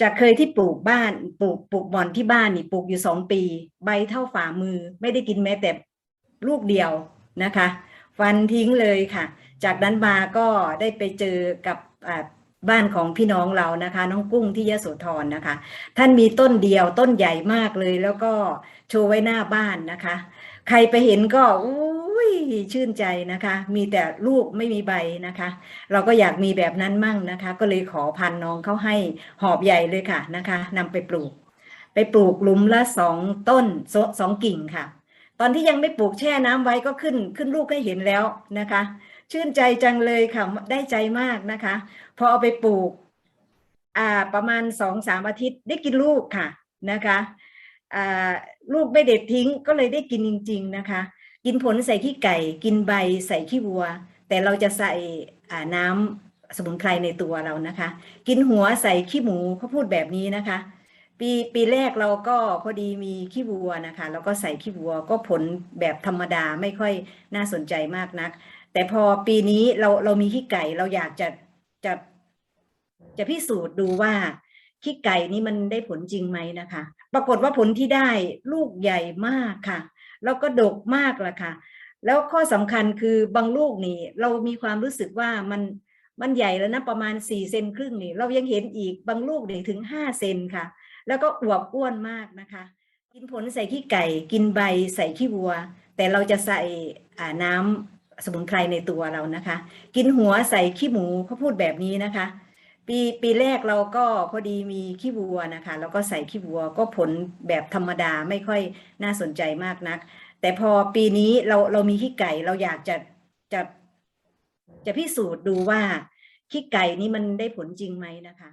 จากเคยที่ปลูกบ้านปลูกปลูกบอนที่บ้านนี่ปลูกอยู่สองปี ใบเท่าฝ่ามือ ไม่ได้กินแม้แต่ลูกเดียวนะคะ ฟันทิ้งเลยค่ะ จากนั้นมาก็ได้ไปเจอกับบ้านของพี่น้องเรานะคะ น้องกุ้งที่ยโสธรนะคะ ท่านมีต้นเดียวต้นใหญ่มากเลย แล้วก็โชว์ไว้หน้าบ้านนะคะ ใครไปเห็นก็อุ้ ชื่นใจนะคะ มีแต่ลูกไม่มีใบนะคะ เราก็อยากมีแบบนั้นมั่งนะคะ ก็เลยขอพันน้องเขาให้หอบใหญ่เลยค่ะนะคะนำไปปลูก ไปปลูกหลุมละสองต้นสสองกิ่งค่ะ ตอนที่ยังไม่ปลูกแช่น้ำไว้ก็ขึ้นขึ้นลูกให้เห็นแล้วนะคะ ชื่นใจจังเลยค่ะได้ใจมากนะคะ พอเอาไปปลูกอ่าประมาณสองสามอาทิตย์ได้กินลูกค่ะนะคะลูกไม่เด็ดทิ้งก็เลยได้กินจริง ๆนะคะ กินผลใส่ขี้ไก่ กินใบใส่ขี้วัว แต่เราจะใส่น้ำสมุนไพรในตัวเรานะคะ กินหัวใส่ขี้หมูเขาพูดแบบนี้นะคะ ปีปีแรกเราก็พอดีมีขี้วัวนะคะ แล้วก็ใส่ขี้วัวก็ผลแบบธรรมดาไม่ค่อยน่าสนใจมากนัก แต่พอปีนี้เราเรามีขี้ไก่เราอยากจะจะจะพิสูจน์ดูว่าขี้ไก่นี้มันได้ผลจริงไหมนะคะ ปรากฏว่าผลที่ได้ลูกใหญ่มากค่ะ แล้วก็ดกมากละค่ะ แล้วข้อสำคัญคือบางลูกนี่ เรามีความรู้สึกว่ามันมันใหญ่แล้วนะประมาณสี่เซนครึ่งนี่ เรายังเห็นอีกบางลูกนี่ถึงห้าเซนค่ะ แล้วก็อวบอ้วนมากนะคะ กินผลใส่ขี้ไก่ กินใบใส่ขี้วัว แต่เราจะใส่น้ำสมุนไพรในตัวเรานะคะ กินหัวใส่ขี้หมูเขาพูดแบบนี้นะคะ ปีปีแรกเราก็พอดีมีขี้วัวนะคะ แล้วก็ใส่ขี้วัวก็ผลแบบธรรมดาไม่ค่อยน่าสนใจมากนัก แต่พอปีนี้เราเรามีขี้ไก่เราอยากจะจะจะพิสูจน์ดูว่าขี้ไก่นี้มันได้ผลจริงไหมนะคะ